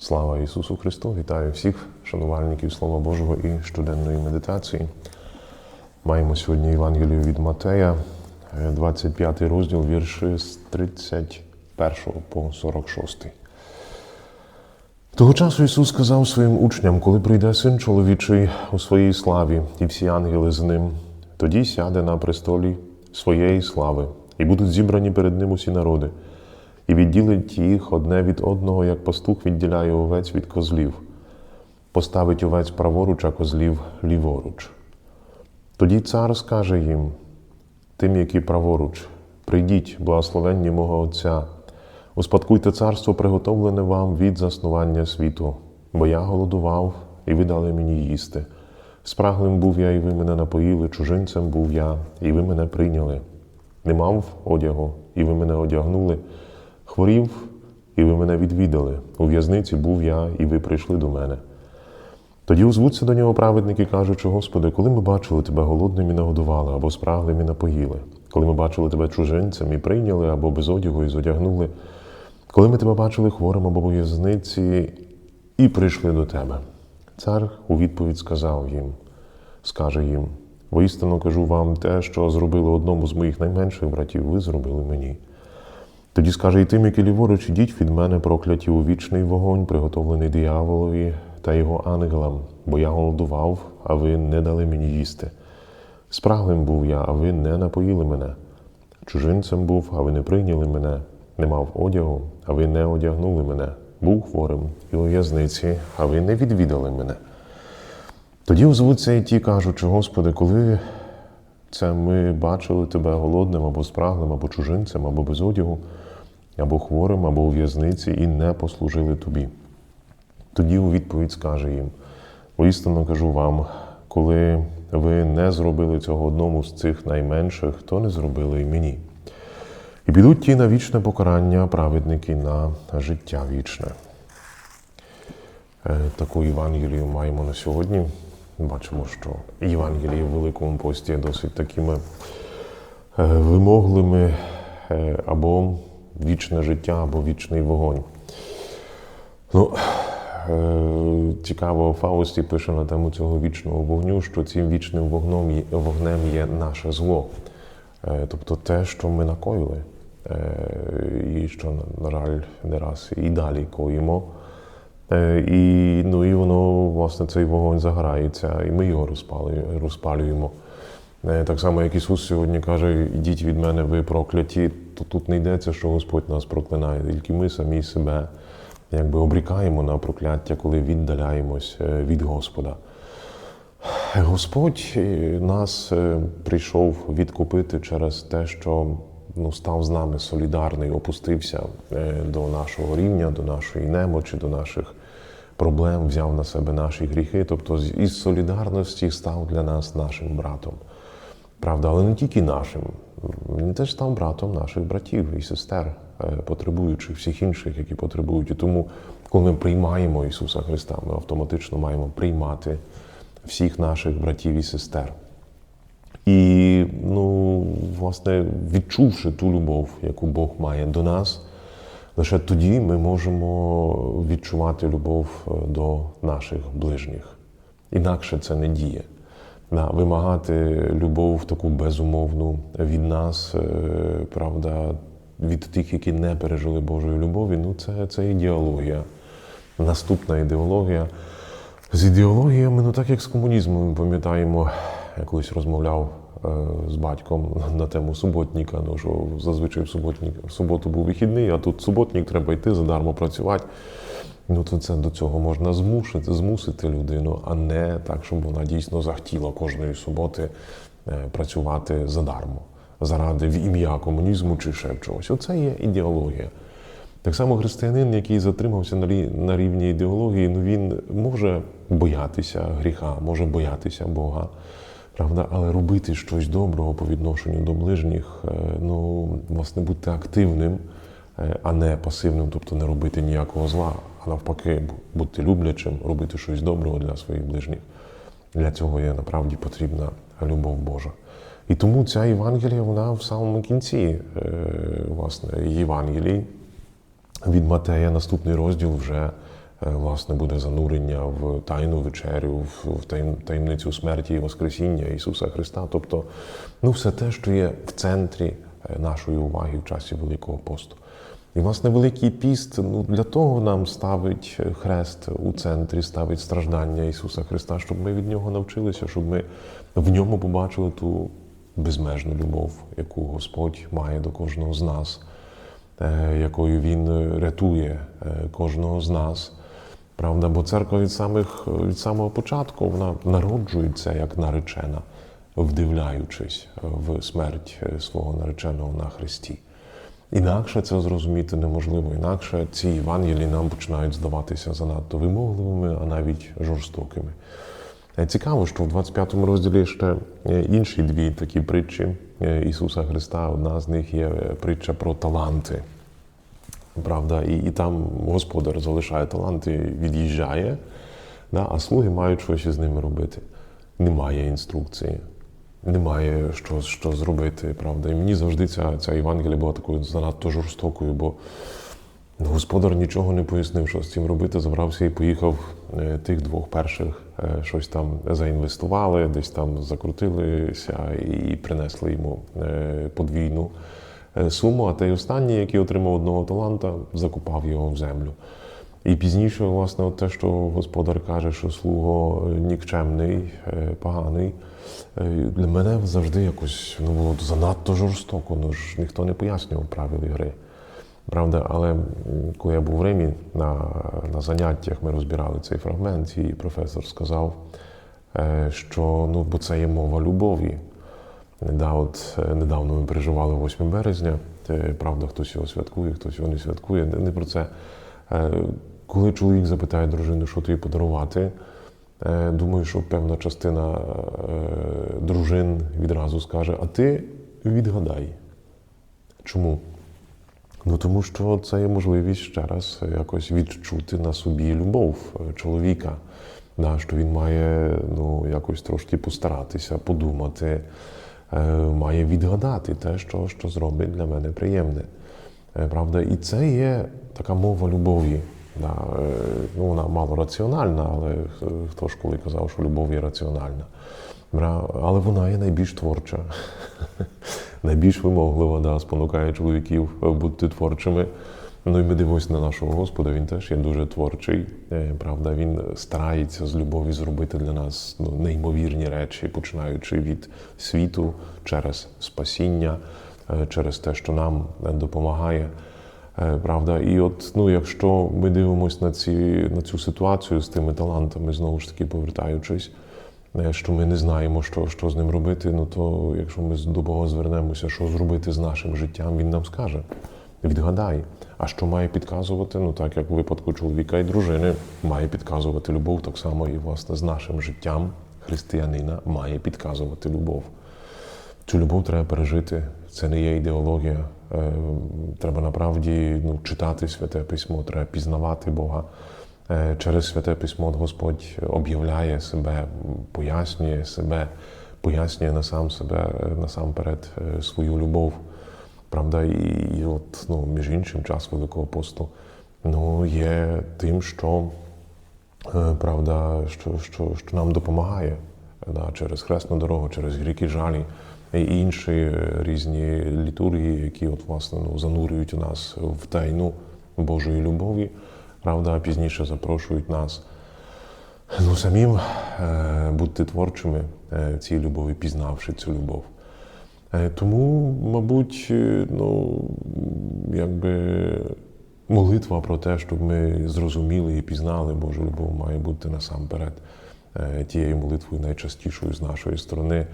Слава Ісусу Христу! Вітаю всіх шанувальників Слова Божого і щоденної медитації. Маємо сьогодні Євангелію від Матея, е, 25 розділ, вірші з 31 по 46. Того часу Ісус сказав своїм учням, коли прийде син чоловічий у своїй славі, і всі ангели з ним, тоді сяде на престолі своєї слави, і будуть зібрані перед ним усі народи, і відділить їх одне від одного, як пастух відділяє овець від козлів, поставить овець праворуч, а козлів ліворуч. Тоді цар скаже їм, тим, які праворуч, прийдіть, благословенні мого Отця, успадкуйте царство, приготовлене вам від заснування світу, бо я голодував, і ви дали мені їсти. Спраглим був я, і ви мене напоїли, чужинцем був я, і ви мене прийняли. Не мав одягу, і ви мене одягнули, хворів, і ви мене відвідали. У в'язниці був я, і ви прийшли до мене. Тоді озвуться до нього праведники, кажучи, Господи, коли ми бачили тебе голодним і нагодували, або спраглим і напоїли, коли ми бачили тебе чужинцем і прийняли, або без одягу і зодягнули, коли ми тебе бачили хворим або в'язниці і прийшли до тебе. Цар у відповідь сказав їм, скаже їм: воістину кажу вам те, що зробили одному з моїх найменших братів, ви зробили мені. Тоді скаже і тим, які ліворуч, ідіть від мене прокляті у вічний вогонь, приготовлений дияволові та його ангелам, бо я голодував, а ви не дали мені їсти. Спраглим був я, а ви не напоїли мене. Чужинцем був, а ви не прийняли мене, не мав одягу, а ви не одягнули мене, був хворим і у в'язниці, а ви не відвідали мене. Тоді озвуться і ті, кажучи, Господи, коли це ми бачили тебе голодним або спраглим, або чужинцем, або без одягу, або хворим, або у в'язниці, і не послужили тобі. Тоді у відповідь скаже їм: воістину кажу вам, коли ви не зробили цього одному з цих найменших, то не зробили і мені. І підуть ті на вічне покарання, праведники на життя вічне. Е, Таку Євангелію маємо на сьогодні. Бачимо, що Євангелії в Великому пості є досить такими е, вимоглими е, або вічне життя, або вічний вогонь. Ну, е, цікаво, Фаусті пише на тему цього вічного вогню, що цим вічним вогном, вогнем є наше зло. Е, Тобто те, що ми накоїли, е, і що, на- жаль, не раз і далі коїмо. І, ну, і воно, власне, цей вогонь загорається, і ми його розпалюємо. Е, Так само, як Ісус сьогодні каже, ідіть від мене, ви прокляті, то тут не йдеться, що Господь нас проклинає, тільки ми самі себе якби обрікаємо на прокляття, коли віддаляємось е, від Господа. Господь е, нас е, прийшов відкупити через те, що ну, став з нами солідарний, опустився до нашого рівня, до нашої немочі, до наших проблем, взяв на себе наші гріхи. Тобто із солідарності став для нас нашим братом. Правда, але не тільки нашим. Він теж став братом наших братів і сестер, е, потребуючих всіх інших, які потребують. І тому, коли ми приймаємо Ісуса Христа, ми автоматично маємо приймати всіх наших братів і сестер. І, ну, власне, відчувши ту любов, яку Бог має до нас, лише тоді ми можемо відчувати любов е, до наших ближніх. Інакше це не діє. Да, вимагати любов таку безумовну від нас, е, правда, від тих, які не пережили Божої любові, ну це, це ідеологія. Наступна ідеологія. З ідеологіями, ну так як з комунізмом, ми пам'ятаємо, я колись розмовляв е, з батьком на тему суботника, ну що зазвичай в, суботник, в суботу був вихідний, а тут суботник треба йти задармо працювати. Ну, то це до цього можна змусити, змусити людину, а не так, щоб вона дійсно захотіла кожної суботи е, працювати задармо, заради в ім'я комунізму чи ще чогось. Оце є ідеологія. Так само християнин, який затримався на рівні ідеології, ну він може боятися гріха, може боятися Бога, правда, але робити щось доброго по відношенню до ближніх, е, ну, власне, бути активним, а не пасивним, тобто не робити ніякого зла, а навпаки, бути люблячим, робити щось доброго для своїх ближніх. Для цього є направді потрібна любов Божа. І тому ця Євангелія, вона в самому кінці, е, власне, Євангелії від Матея, наступний розділ вже е, власне буде занурення в тайну вечерю, в таємницю смерті і Воскресіння Ісуса Христа. Тобто, ну, все те, що є в центрі е, нашої уваги в часі Великого посту. І, власне, Великий піст ну, для того нам ставить хрест у центрі, ставить страждання Ісуса Христа, щоб ми від Нього навчилися, щоб ми в ньому побачили ту безмежну любов, яку Господь має до кожного з нас, е, якою Він рятує е, кожного з нас. Правда, бо церква від, самих, від самого початку вона народжується як наречена, вдивляючись в смерть е, свого нареченого на Христі. Інакше це зрозуміти неможливо. Інакше ці Євангелії нам починають здаватися занадто вимогливими, а навіть жорстокими. Е, Цікаво, що в 25 розділі ще е, інші дві такі притчі е, Ісуса Христа. Одна з них є притча про таланти. Правда, і, і там господар залишає таланти, від'їжджає, да, а слуги мають щось із ними робити. Немає інструкції, немає що, що зробити. Правда. І мені завжди ця, ця Євангелія була такою занадто жорстокою, бо ну, господар нічого не пояснив, що з цим робити. Забрався і поїхав е, тих двох перших, е, щось там заінвестували, десь там закрутилися і принесли йому е, подвійну суму, а той останній, який отримав одного таланта, закупав його в землю. І пізніше, власне, от те, що господар каже, що слуго е, нікчемний, е, поганий, е, для мене завжди якось ну, було занадто жорстоко. Ну ж ніхто не пояснював правил гри. Правда, але коли я був в Римі на, на заняттях, ми розбирали цей фрагмент, і професор сказав, що ну, бо це є мова любові. Да, от недавно ми переживали 8 березня. Правда, хтось його святкує, хтось його не святкує. Не про це. Е, Коли чоловік запитає дружину, що тобі подарувати, е, думаю, що певна частина е, дружин відразу скаже: А ти відгадай. Чому? Ну тому що це є можливість ще раз якось відчути на собі любов чоловіка, да, що він має ну, якось трошки постаратися, подумати, має відгадати те, що, що зробить для мене приємне. Е, Правда, і це є така мова любові. Да, е, ну, вона мало раціональна, але хто ж коли казав, що любов є раціональна. Але вона є найбільш творча, найбільш вимоглива, да, спонукає чоловіків е, бути творчими. Ну і ми дивимося на нашого Господа, він теж є дуже творчий. Правда, він старається з любові зробити для нас ну, неймовірні речі, починаючи від світу через спасіння, через те, що нам е, допомагає. Е, Правда, і от ну, якщо ми дивимося на, ці, на цю ситуацію з тими талантами, знову ж таки повертаючись, е, що ми не знаємо, що, що з ним робити, ну то якщо ми до Бога звернемося, що зробити з нашим життям, він нам скаже. Відгадай, а що має підказувати? Ну так як в випадку чоловіка і дружини має підказувати любов, так само і власне з нашим життям християнина має підказувати любов. Цю любов треба пережити. Це не є ідеологія. Е, Треба направді ну, читати святе письмо, треба пізнавати Бога. Е, Через святе письмо Господь об'являє себе, пояснює себе, пояснює на сам себе е, насамперед свою любов. Правда, і, і от ну, між іншим час Великого посту ну, є тим, що правда, що, що, що нам допомагає да, через хресну дорогу, через гріки жалі і інші різні літургії, які от, власне, ну, занурюють нас в тайну Божої любові, правда, пізніше запрошують нас ну, самим е, бути творчими е, цій любові, пізнавши цю любов. Е, Тому, мабуть, ну, якби молитва про те, щоб ми зрозуміли і пізнали Божу любов, має бути насамперед тією молитвою найчастішою з нашої сторони.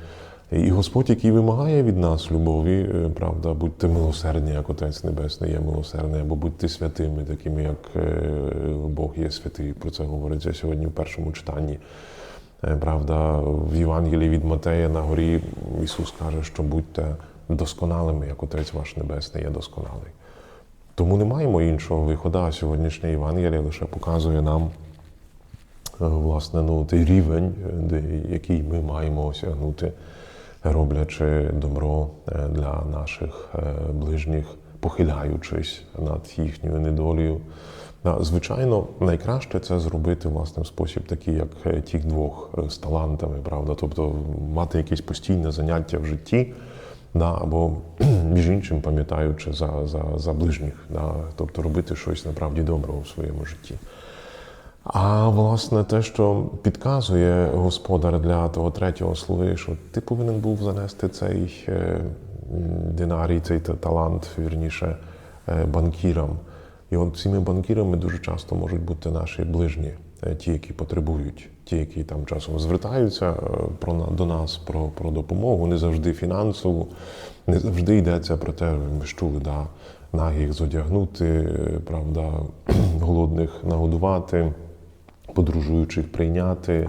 І Господь, який вимагає від нас любові, е, правда, будьте милосердні, як Отець Небесний є милосердний, або будьте святими, такими, як е, Бог є святий. Про це говориться сьогодні в першому читанні. Е, Правда, в Євангелії від Матея на горі Ісус каже, що будьте досконалими, як Отець ваш Небесний є досконалий. Тому не маємо іншого виходу, а сьогоднішнє Євангеліє лише показує нам власне ну, той рівень, який ми маємо осягнути, роблячи добро е, для наших е, ближніх, похиляючись над їхньою недолею, звичайно, найкраще це зробити власне в спосіб такий, як е, тих двох з талантами, правда. Тобто мати якесь постійне заняття в житті, да, або між іншим пам'ятаючи за, за, за ближніх, да, тобто робити щось направді доброго в своєму житті. А власне те, що підказує господар для того третього слуги, що ти повинен був занести цей е, динарій, цей талант, вірніше, е, банкірам. І от цими банкірами дуже часто можуть бути наші ближні, е, ті, які потребують, ті, які там часом звертаються про до нас про, про допомогу, не завжди фінансову, не завжди йдеться про те, ми ж да, нагих зодягнути, правда, голодних нагодувати подорожуючих прийняти.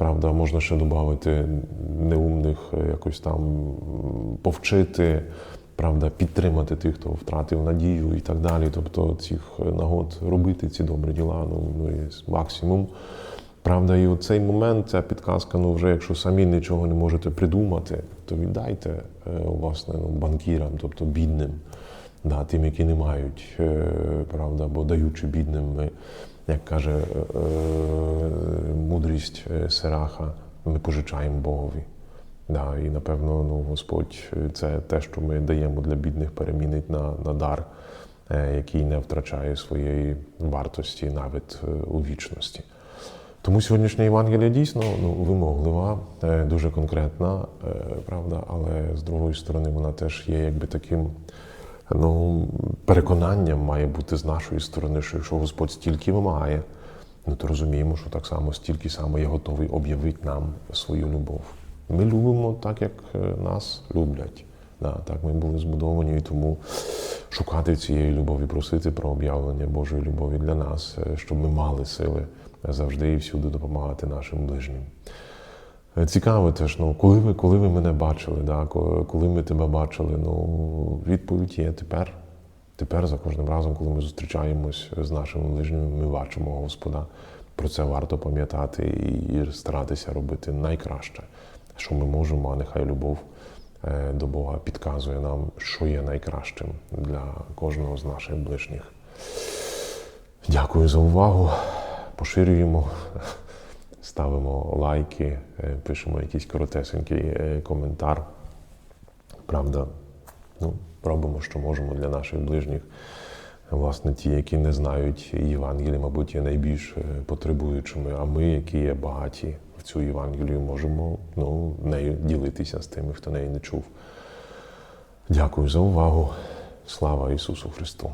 Правда, можна ще додати неумних е, якось там повчити, правда, підтримати тих, хто втратив надію і так далі. Тобто цих е, нагод робити ці добрі діла, ну, ну і максимум. Правда, і у цей момент ця підказка, ну вже якщо самі нічого не можете придумати, то віддайте е, власне ну, банкірам, тобто бідним, да, тим, які не мають, правда, бо даючи бідним, ми, як каже е, е, мудрість е, Сераха, ми пожичаємо Богові. Да, і напевно, ну, Господь це те, що ми даємо для бідних, перемінить на, на дар, який не втрачає своєї вартості навіть у вічності. Тому сьогоднішня Євангелія дійсно ну, вимоглива, дуже конкретна, правда, але з другої сторони вона теж є якби таким ну, переконанням має бути з нашої сторони, що якщо Господь стільки вимагає, ну то розуміємо, що так само стільки само є готовий об'явити нам свою любов. Ми любимо так, як е, нас люблять. Да, так ми були збудовані, і тому шукати цієї любові, просити про об'явлення Божої любові для нас, е, щоб ми мали сили завжди і всюди допомагати нашим ближнім. Е, Цікаво теж, ну, коли ви, коли ви мене бачили, да, коли ми тебе бачили, ну, відповідь є тепер. Тепер за кожним разом, коли ми зустрічаємось з нашими ближніми, ми бачимо Господа. Про це варто пам'ятати і, старатися робити найкраще, що ми можемо, а нехай любов е, до Бога підказує нам, що є найкращим для кожного з наших ближніх. Дякую за увагу. Поширюємо, ставимо лайки, е, пишемо якийсь коротесенький е, коментар. Правда, ну, робимо, що можемо для наших ближніх. Власне, ті, які не знають Євангелія, мабуть, є найбільш е, потребуючими, а ми, які є багаті в цю Євангелію, можемо ну, нею ділитися з тими, хто неї не чув. Дякую за увагу. Слава Ісусу Христу!